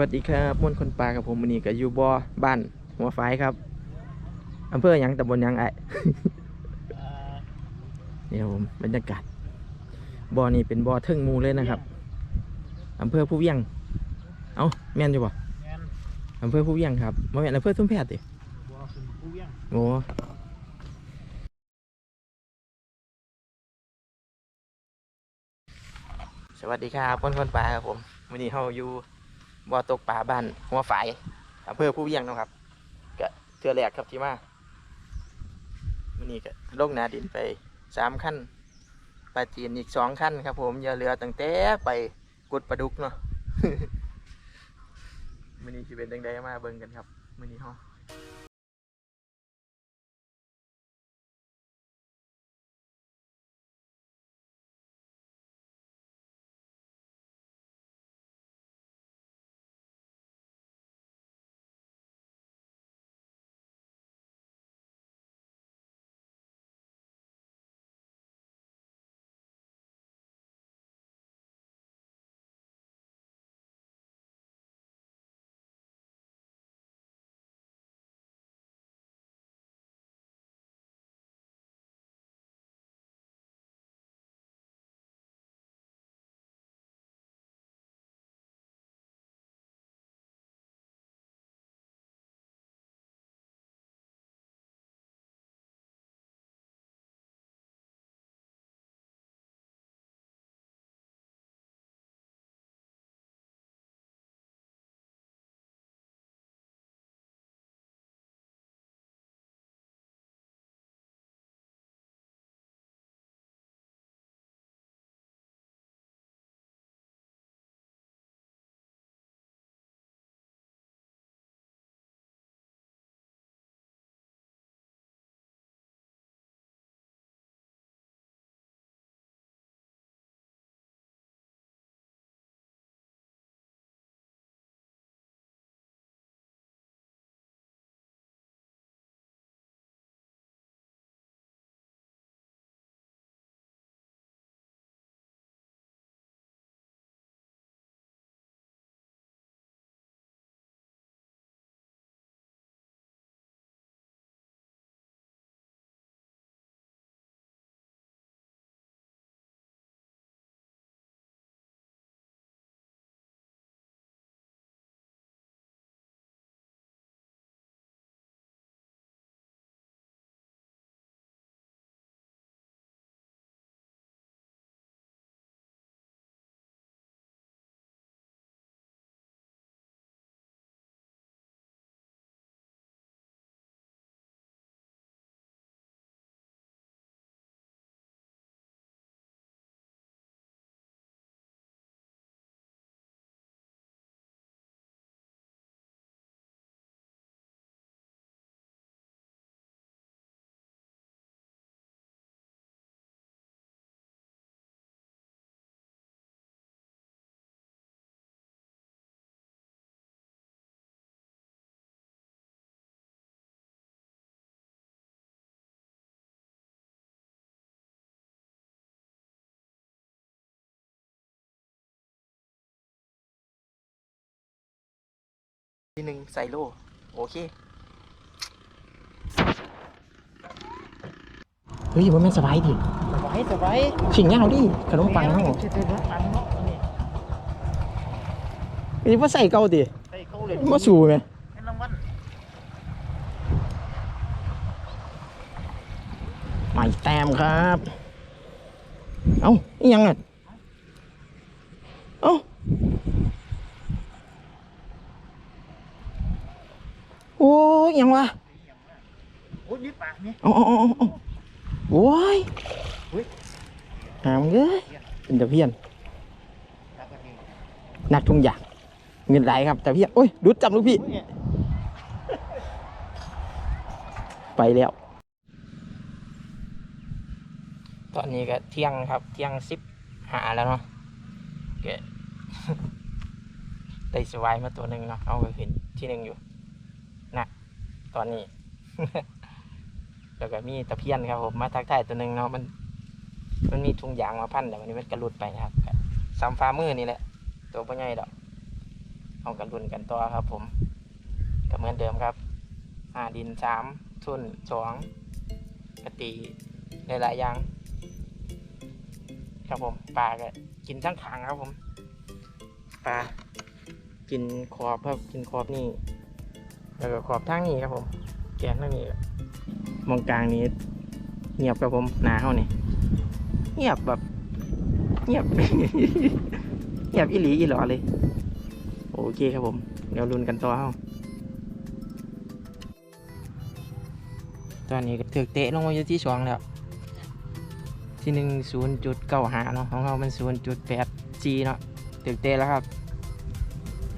วัสดีครับมนต์คนปลากับผมวันนี้ก็อยู่บ่อบ้านหัวฝายครับอำเภอหยังตำบลหยังไอนี่ครับผมบรรยากาศบ่อนี่เป็นบ่อเทิงหมูเลยนะครับอำเภอผู้เวียง เอ้าแม่นอยู่บ่แม่นอำเภอผู้เวียงครับบ่แม่นอำเภอทุ่มแพดิบัวขึ้นผู้เวียงโอ้สวัสดีครับมนต์คนปลาครับผมวันนี้เราอยู่ บ่อตกปลาบ้านหัวฝายอำเภอผู้เวียงนะครับก็เทือแรกครับที่มาวันนี้ก็ลงนาดินไปสามขั้นปลาจีนอีกสองขั้นครับ ผมอย่าเรือตั้งแต่ไปกุดปลาดุกเนาะวันนี้จะเป็นยังๆมาเบิ่งกันครับวันนี้เฮอ ที่หนึ่งใส่โล โอเค เฮ้ยมันไม่นสบายดิสบายสบายสิ่งเงี้ยเอาดิขนมปังเนาะจะเป็นปังเนาะนี่นี่ว่าใส่เก่าดิใส่เข้าเลยมาสู่ไหมเป็นรางวัลใหม่แต้มครับ เอ้านี่ยังอะเอ้า โอ้ยยังวะโอ้ยนี่ปากนี่เอาเอาเอาเอาเอาโอ้ยเฮ้ยหามเอ้ยเป็นตะเพียนปากกันนี่นักทุ่งยางเงินไหลครับตะเพียนโอ้ยดูดจับลูกพี่เนี่ยไปแล้ว ตอนนี้ก็เที่ยงครับ เที่ยงสิบหาแล้วเนาะเกได้สวายมาตัวหนึ่งเนาะเอาไปเห็นที่หนึ่งอยู่นะ ตอนนี้ แล้วก็มีตะเพียนครับผมมาทักทายตัวหนึ่งเนาะมัน มันมีถุงยางมาพันแต่วันนี้มันกระลุดไปนะครับซ้ำฟ้ามือนี่แหละ ตัวปัญใหญ่ดอกเอาเอากันรุนกันต่อครับ ผมก็เหมือนเดิมครับหาดินสามทุนสองกะตีหลายๆอย่างครับผมปลาก็กินทั้งขางครับผมปลากินขอบครับกินขอบนี่ แล้วก็ขอบทางนี้ครับผม แกนทางนี้มองกลางนี้ เงียบครับผมหนาเขานี่เงียบแบบ เงียบ เงียบอีหลีอีหลอเลย โอเคครับผม เดี๋ยวลุ้นกันต่อเฮาตอนนี้ก็ถือเตะลงมาอยู่ที่สองแล้ว ที่หนึ่งศูนย์จุดเก้าหาเนาะของเรามันศูนย์จุดแปดจีเนาะถือเตะแล้วครับ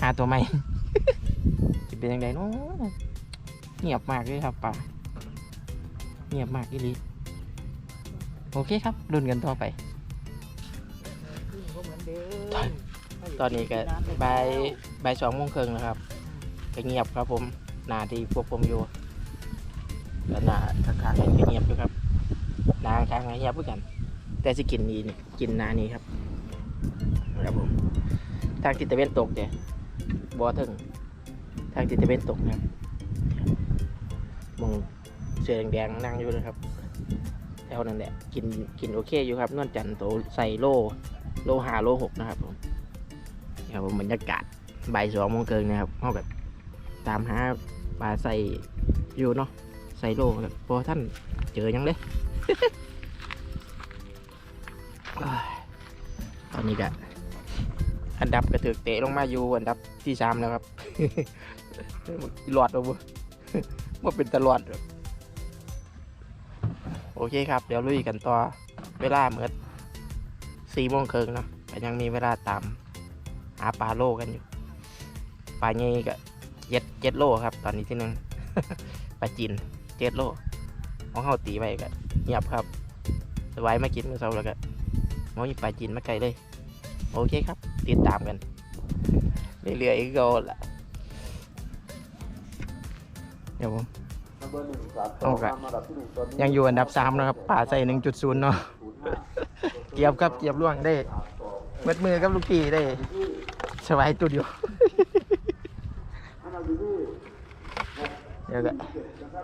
หาตัวใหม่จะ เป็นยังไงเนาะเงียบมากเลยครับป่าเงียบมากอีหลีโอเคครับลุ้นกันต่อไปก็เหมือนเดิมตอนนี้ก็บ่ายบ่ายสองโมงครึ่งแล้วครับก็เงียบครับผมหนาที่พวกผมอยู่แล้วหนาข้างๆนี่ก็เงียบอยู่ครับหนาข้างๆก็เงียบเหมือนกัน แต่สิกินนี่นี่กินหนานี้ครับครับผมทางทิศตะเวนตกเนี่ยบ่ถึง ทางทิตเวนตกนะครับมองเสือแดงๆนั่งอยู่นะครับแถวนั้นแหละกินกินโอเคอยู่ครับนวลจันทร์โตใส่โลโลหาโลหกนะครับผมนี่ครับผมบรรยากาศบ่ายสองโมงเกินนะครับเขาแบบตามหาปลาใส่อยู่เนาะใส่โลแบบพอท่านเจอยังเลยอ้ายตอนนี้ก็อันดับกระถือเตะลงมาอยู่อันดับที่สามแล้วครับ หลอดเอาบ่ว่าเป็นตลอดโอเคครับ เดี๋ยวลุยกันต่อ เวลาเหมือนสี่โมงครึ่งนะแต่ยังมีเวลาตามหาปลาโลกันอยู่ ปลาเงี้ก็เจ็ดเจ็ดโลครับ ตอนนี้ที่หนึ่งปลาจีนเจ็ดโลของเขาตีไปก็เงียบครับสบายมากินเมื่อเช้าแล้วก็มองปลาจีนมาไกลเลย โอเคครับ ติดตามกัน เรื่อยๆกโกละ เดี๋ยวผมเอากะยังอยู่อันดับสามนะครับป่าใส่หนึ่งจุดศูนย์เนาะเกียบครับเกียบล่วงได้เมืดมือกับลูกพี่ได้สบายตัวเดียวเดี๋ยวก็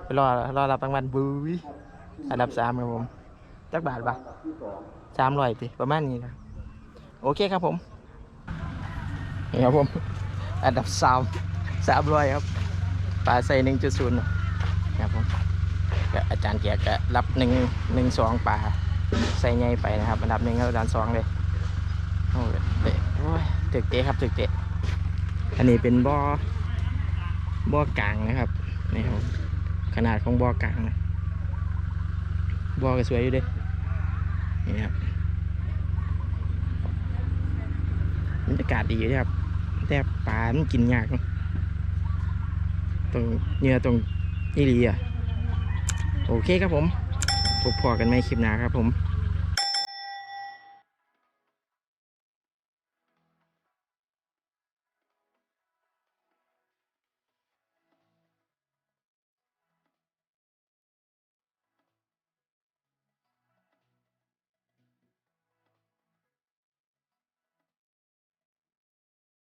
ไปรอรอรับรางวัลบุ้ยอันดับสามครับผมจักบาทปะสามร้อยติประมาณนี้นะโอเคครับผมนี่ครับผมอันดับสามสามร้อยครับ ปลาใส่หนึ่งจุดศูนย์นะครับผมอาจารย์เกียรติก็รับหนึ่งหนึ่งสองปลาใส่ใหญ่ไปนะครับอันดับหนึ่งกับอันดับสองเลยโอ้ยเตะโอ้ยถึกเตะครับถึกเตะอันนี้เป็นบ่อบ่อกลางนะครับนี่ครับขนาดของบ่อกลางนะบ่อก็สวยอยู่ด้นี่ครับบรรยากาศดีอยู่นะครับแต่ปลามันกินยากนะ ตรงเนื้อตรงนี่ดีอะ โอเคครับผมพบพอกันไหมคลิปหน้าครับผม